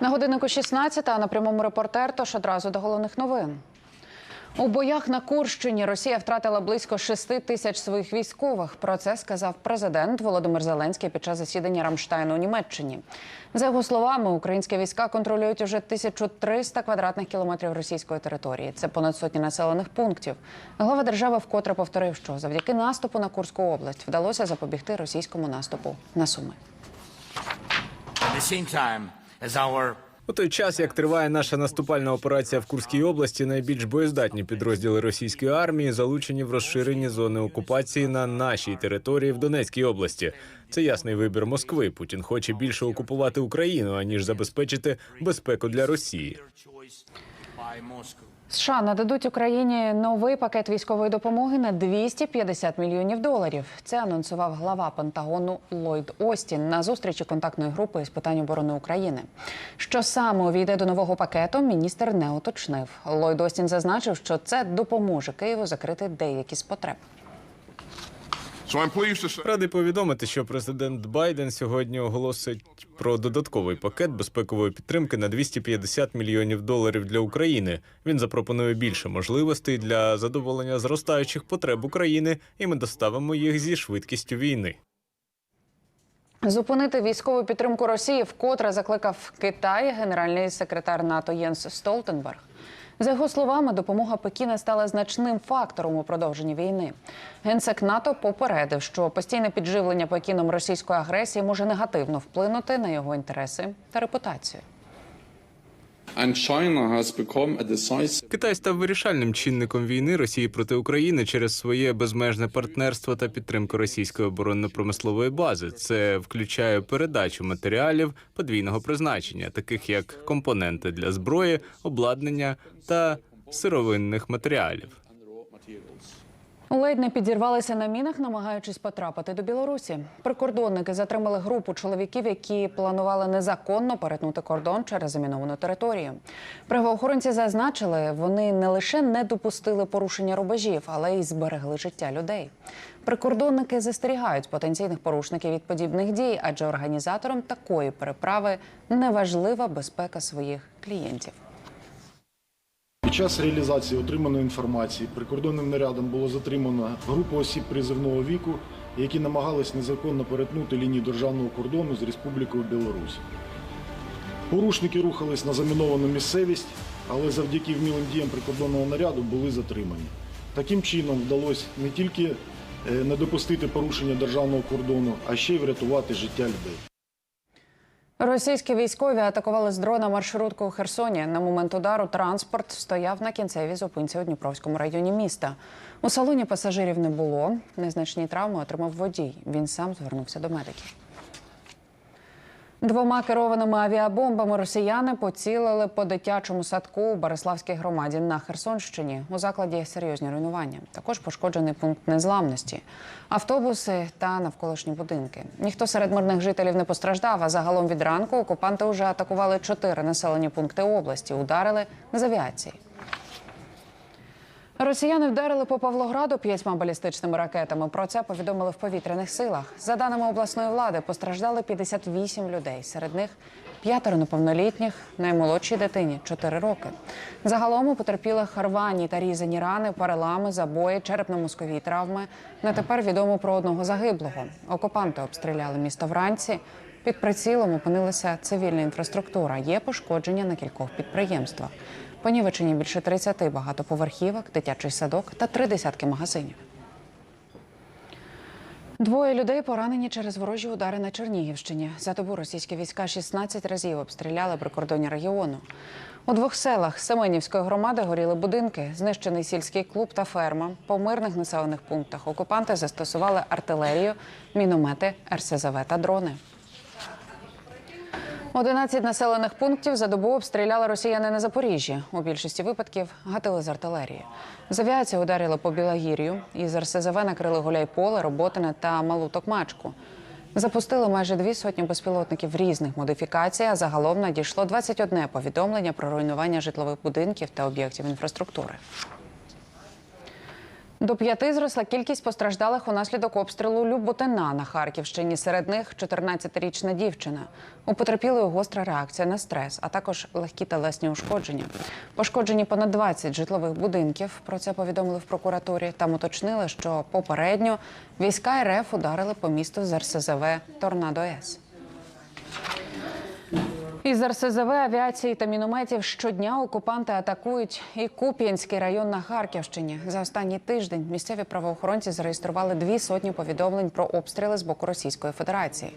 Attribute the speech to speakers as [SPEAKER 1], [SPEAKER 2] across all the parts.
[SPEAKER 1] На годиннику 16, а на прямому репортер, тож одразу до головних новин. У боях на Курщині Росія втратила близько 6 тисяч своїх військових. Про це сказав президент Володимир Зеленський під час засідання Рамштайну у Німеччині. За його словами, українські війська контролюють уже 1300 квадратних кілометрів російської території. Це понад сотні населених пунктів. Глава держави вкотре повторив, що завдяки наступу на Курську область вдалося запобігти російському наступу на Суми.
[SPEAKER 2] At the same time
[SPEAKER 3] У той час, як триває наша наступальна операція в Курській області, найбільш боєздатні підрозділи російської армії залучені в розширені зони окупації на нашій території в Донецькій області. Це ясний вибір Москви. Путін хоче більше окупувати Україну аніж забезпечити безпеку для Росії.
[SPEAKER 1] США нададуть Україні новий пакет військової допомоги на 250 мільйонів доларів. Це анонсував глава Пентагону Ллойд Остін на зустрічі контактної групи з питань оборони України. Що саме увійде до нового пакету, міністр не уточнив. Ллойд Остін зазначив, що це допоможе Києву закрити деякі з потреб.
[SPEAKER 3] Радий повідомити, що президент Байден сьогодні оголосить про додатковий пакет безпекової підтримки на 250 мільйонів доларів для України. Він запропонує більше можливостей для задоволення зростаючих потреб України, і ми доставимо їх зі швидкістю війни.
[SPEAKER 1] Зупинити військову підтримку Росії вкотре закликав Китай генеральний секретар НАТО Єнс Столтенберг. За його словами, допомога Пекіна стала значним фактором у продовженні війни. Генсек НАТО попередив, що постійне підживлення Пекіном російської агресії може негативно вплинути на його інтереси та репутацію.
[SPEAKER 3] Китай став вирішальним чинником війни Росії проти України через своє безмежне партнерство та підтримку російської оборонно-промислової бази. Це включає передачу матеріалів подвійного призначення, таких як компоненти для зброї, обладнання та сировинних матеріалів.
[SPEAKER 1] Ледь не підірвалися на мінах, намагаючись потрапити до Білорусі. Прикордонники затримали групу чоловіків, які планували незаконно перетнути кордон через заміновану територію. Правоохоронці зазначили, вони не лише не допустили порушення рубежів, але й зберегли життя людей. Прикордонники застерігають потенційних порушників від подібних дій, адже організаторам такої переправи неважлива безпека своїх клієнтів.
[SPEAKER 4] Під час реалізації отриманої інформації прикордонним нарядом було затримано групу осіб призивного віку, які намагались незаконно перетнути лінію державного кордону з Республікою Білорусь. Порушники рухались на заміновану місцевість, але завдяки вмілим діям прикордонного наряду були затримані. Таким чином вдалося не тільки е, не допустити порушення державного кордону, а ще й врятувати життя людей.
[SPEAKER 1] Російські військові атакували з дрона маршрутку у Херсоні. На момент удару транспорт стояв на кінцевій зупинці у Дніпровському районі міста. У салоні пасажирів не було. Незначні травми отримав водій. Він сам звернувся до медиків. Двома керованими авіабомбами росіяни поцілили по дитячому садку у Бориславській громаді на Херсонщині. У закладі серйозні руйнування. Також пошкоджений пункт незламності, автобуси та навколишні будинки. Ніхто серед мирних жителів не постраждав. А загалом від ранку окупанти вже атакували чотири населені пункти області. Ударили з авіації. Росіяни вдарили по Павлограду п'ятьма балістичними ракетами. Про це повідомили в повітряних силах. За даними обласної влади, постраждали 58 людей. Серед них п'ятеро неповнолітніх, наймолодшій дитині 4 роки. Загалом у потерпілих рвані та різані рани, перелами, забої, черепно-мозкові травми. На тепер відомо про одного загиблого. Окупанти обстріляли місто вранці. Під прицілом опинилася цивільна інфраструктура. Є пошкодження на кількох підприємствах. Понівечені більше 30 багатоповерхівок, дитячий садок та три десятки магазинів. Двоє людей поранені через ворожі удари на Чернігівщині. За добу російські війська 16 разів обстріляли прикордонні регіону. У двох селах Семенівської громади горіли будинки, знищений сільський клуб та ферма. По мирних населених пунктах окупанти застосували артилерію, міномети, РСЗВ та дрони. 11 населених пунктів за добу обстріляли росіяни на Запоріжжі. У більшості випадків гатили з артилерії. З авіації ударили по Білогір'ю. Із РСЗВ накрили Гуляйполе, Роботине та Малу Токмачку. Запустили майже дві сотні безпілотників різних модифікацій. А загалом надійшло 21 повідомлення про руйнування житлових будинків та об'єктів інфраструктури. До п'яти зросла кількість постраждалих унаслідок обстрілу Люботина на Харківщині. Серед них 14-річна дівчина. У потерпілої гостра реакція на стрес, а також легкі телесні ушкодження. Пошкоджені понад 20 житлових будинків. Про це повідомили в прокуратурі. Там уточнили, що попередньо війська РФ ударили по місту з РСЗВ Торнадо С. Із РСЗВ, авіації та мінометів щодня окупанти атакують і Куп'янський район на Харківщині. За останній тиждень місцеві правоохоронці зареєстрували дві сотні повідомлень про обстріли з боку Російської Федерації.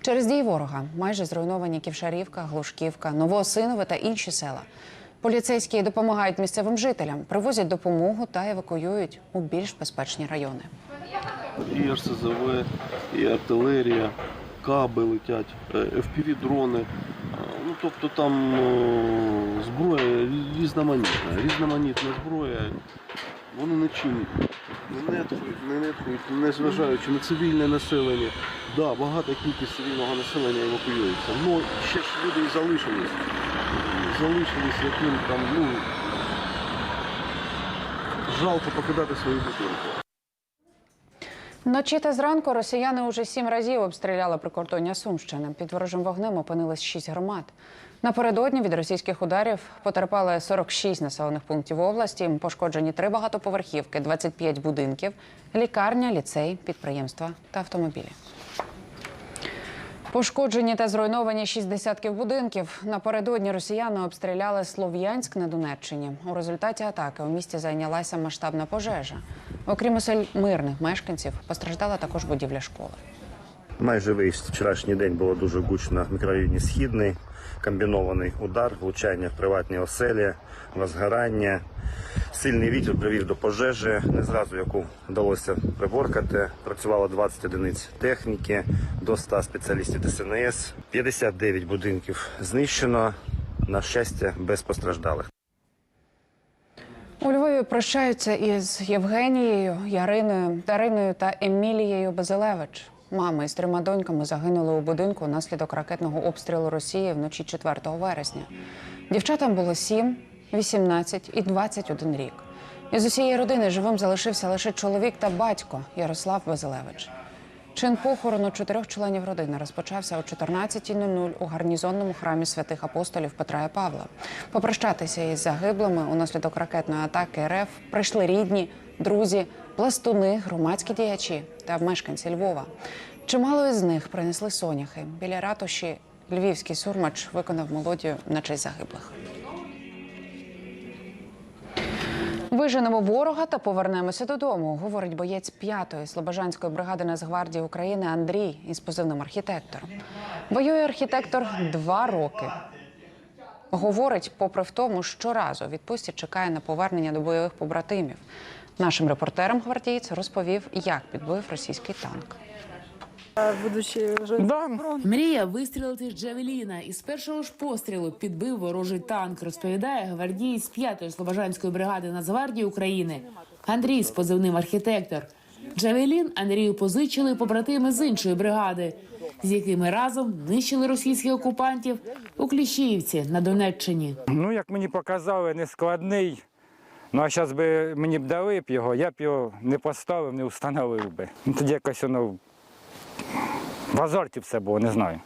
[SPEAKER 1] Через дії ворога майже зруйновані Ківшарівка, Глушківка, Новоосинове та інші села. Поліцейські допомагають місцевим жителям, привозять допомогу та евакуюють у більш безпечні райони.
[SPEAKER 5] і РСЗВ, і артилерія, каби летять, FPV-дрони. Ну, тобто там о, зброя різноманітна, різноманітна зброя. Вони нічим не нетхують, не нетхують, не зважаючи на цивільне населення. Да, багата кількість цивільного населення евакуюється. Ну, ще ж люди і залишились. Залишились, яким там, ну, жалко покидати свої будинки.
[SPEAKER 1] Вночі та зранку росіяни уже сім разів обстріляли прикордоння Сумщини. Під ворожим вогнем опинились шість громад. Напередодні від російських ударів потерпали 46 населених пунктів області. Пошкоджені три багатоповерхівки, 25 будинків, лікарня, ліцей, підприємства та автомобілі. Пошкоджені та зруйновані шість десятків будинків. Напередодні росіяни обстріляли Слов'янськ на Донеччині. У результаті атаки у місті зайнялася масштабна пожежа. Окрім осель мирних мешканців, постраждала також будівля школи.
[SPEAKER 6] Майже весь вчорашній день було дуже гучно в мікрорайоні Східний, комбінований удар, влучання в приватні оселі, возгорання. Сильний вітер привів до пожежі, не зразу яку вдалося приборкати. Працювало 20 одиниць техніки, до 100 спеціалістів ДСНС. 59 будинків знищено, на щастя, без постраждалих.
[SPEAKER 1] У Львові прощаються із Євгенією, Яриною, Дариною та Емілією Базилевич. Мами із трьома доньками загинули у будинку внаслідок ракетного обстрілу Росії вночі 4 вересня. Дівчатам було 7, 18 і 21 рік. Із усієї родини живим залишився лише чоловік та батько Ярослав Базилевич. Чин похорону чотирьох членів родини розпочався о 14.00 у гарнізонному храмі святих апостолів Петра і Павла. Попрощатися із загиблими унаслідок ракетної атаки РФ прийшли рідні, друзі, пластуни, громадські діячі та мешканці Львова. Чимало із них принесли соняхи. Біля ратуші львівський сурмач виконав мелодію на честь загиблих. Виженемо ворога та повернемося додому, говорить боєць п'ятої слобожанської бригади Нацгвардії України Андрій із позивним архітектор. Воює архітектор два роки. Говорить, попри в тому, щоразу відпустці чекає на повернення до бойових побратимів. Нашим репортерам гвардієць розповів, як підбив російський танк.
[SPEAKER 7] Будучи жодним
[SPEAKER 8] Мрія вистрілити з Джавеліна і з першого ж пострілу підбив ворожий танк, розповідає гвардієць 5-ї Слобожанської бригади Нацгвардії України Андрій з позивним архітектор. Джавелін Андрію позичили побратими з іншої бригади, з якими разом нищили російських окупантів у Кліщіївці на Донеччині.
[SPEAKER 9] Ну, як мені показали, не складний. Ну, а зараз би мені б дали б його, я б його не поставив, не встановив би. Ну, тоді якось воно в азарті все було, не знаю.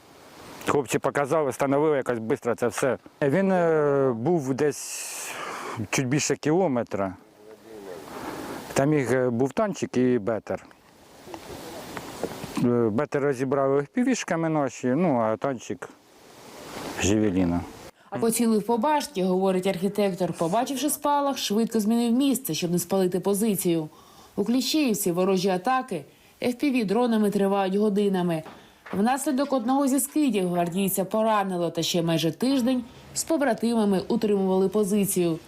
[SPEAKER 9] Хлопці показали, встановили якось швидко це все. Він е, був десь чуть більше кілометра. Там їх е, був танчик і бетер. Е, Бетер розібрали півішками наші, ну а танчик Живеліна.
[SPEAKER 8] Поцілив по башті, говорить архітектор. Побачивши спалах, швидко змінив місце, щоб не спалити позицію. У Кліщеївці ворожі атаки fpv дронами тривають годинами. Внаслідок одного зі скидів гвардійця поранило, та ще майже тиждень з побратимами утримували позицію.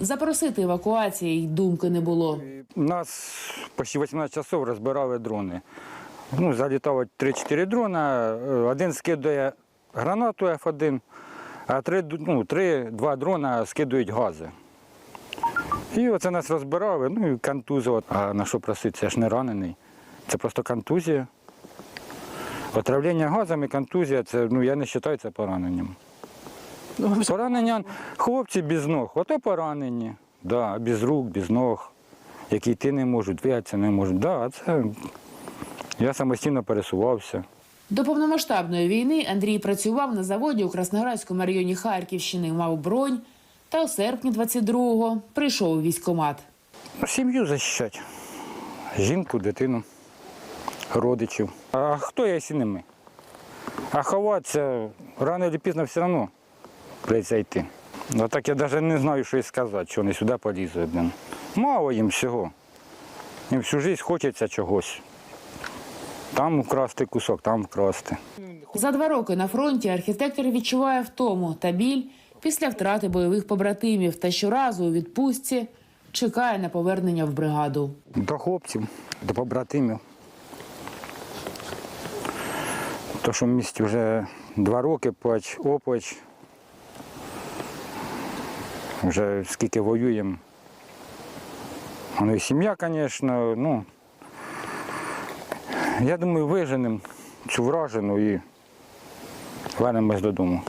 [SPEAKER 8] Запросити евакуації й думки не було.
[SPEAKER 9] Нас почти 18 часов розбирали дрони. Ну, залітало 3-4 дрона, один скидає гранату F1, а три, ну, три-два дрона скидують гази. І оце нас розбирали, ну і контузило. А на що просити? Я ж не ранений. Це просто контузія. Отравлення газами, контузія, це, ну, я не вважаю це пораненням. Поранення хлопці без ног, ото поранені. Да, без рук, без ног. які йти не можуть, двигатися не можуть. Да, це я самостійно пересувався.
[SPEAKER 8] До повномасштабної війни Андрій працював на заводі у Красноградському районі Харківщини, мав бронь, та у серпні 22-го прийшов у військкомат.
[SPEAKER 9] Сім'ю захищати. Жінку, дитину, родичів. А хто я, якщо не ми? А ховатися рано чи пізно все одно прийдеться йти. А так я навіть не знаю, що й сказати, що вони сюди полізуть. Мало їм всього. Їм всю життя хочеться чогось. Там вкрасти кусок, там вкрасти.
[SPEAKER 8] За два роки на фронті архітектор відчуває втому та біль після втрати бойових побратимів та щоразу у відпустці чекає на повернення в бригаду.
[SPEAKER 9] До хлопців, до побратимів. То, що в місті вже два роки плач, оплач. Вже скільки воюємо. Ну і сім'я, звісно, ну. Я думаю, виженемо цю вражену і вернемось додому.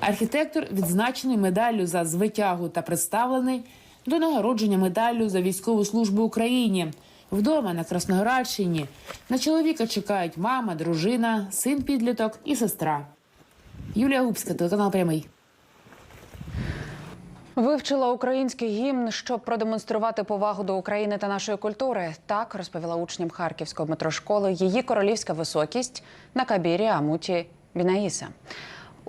[SPEAKER 8] Архітектор відзначений медаллю за звитягу та представлений до нагородження медаллю за військову службу Україні. Вдома на Красноградщині на чоловіка чекають мама, дружина, син підліток і сестра. Юлія Губська, телеканал Прямий.
[SPEAKER 1] Вивчила український гімн, щоб продемонструвати повагу до України та нашої культури. Так розповіла учням Харківської метрошколи її королівська високість на кабірі Амуті Бінаїса.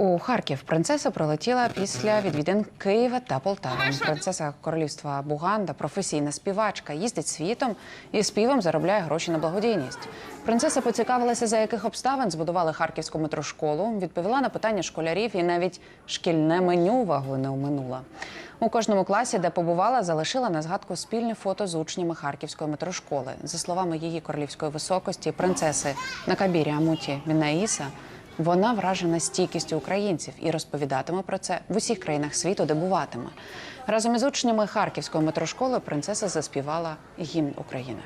[SPEAKER 1] У Харків принцеса прилетіла після відвідин Києва та Полтави. Принцеса королівства Буганда, професійна співачка, їздить світом і співом заробляє гроші на благодійність. Принцеса поцікавилася, за яких обставин збудували харківську метрошколу, відповіла на питання школярів і навіть шкільне меню увагу не оминула. У кожному класі, де побувала, залишила на згадку спільне фото з учнями харківської метрошколи. За словами її королівської високості, принцеси на кабірі Амуті Мінаїса, вона вражена стійкістю українців і розповідатиме про це в усіх країнах світу, де буватиме. Разом із учнями харківської метрошколи принцеса заспівала гімн України.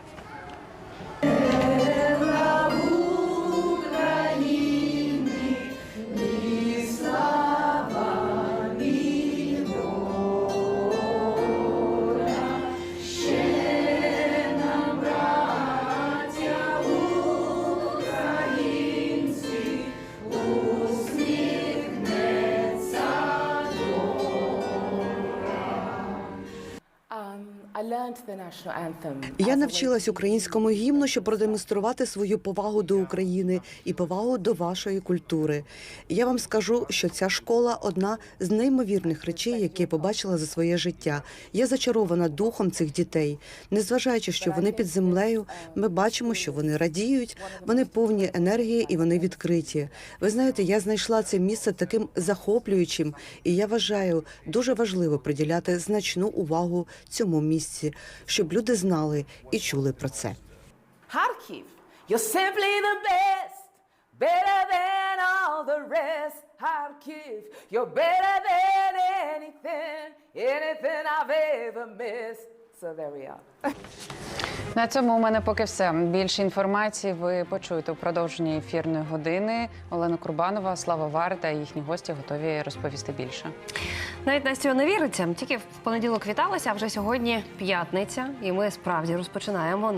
[SPEAKER 7] Я навчилась українському гімну, щоб продемонструвати свою повагу до України і повагу до вашої культури. Я вам скажу, що ця школа одна з неймовірних речей, які я побачила за своє життя. Я зачарована духом цих дітей. Незважаючи, що вони під землею, ми бачимо, що вони радіють, вони повні енергії і вони відкриті. Ви знаєте, я знайшла це місце таким захоплюючим, і я вважаю дуже важливо приділяти значну увагу цьому місці, щоб люди знали і чули про це.
[SPEAKER 10] Харків you're simply the best, better than all the rest. Kharkiv, you're better than anything, anything I've ever missed. So there we are.
[SPEAKER 1] На цьому у мене поки все. Більше інформації ви почуєте у продовженні ефірної години. Олена Курбанова, Слава Варта і їхні гості готові розповісти більше.
[SPEAKER 11] Навіть Настю не віриться. Тільки в понеділок віталися, а вже сьогодні п'ятниця, і ми справді розпочинаємо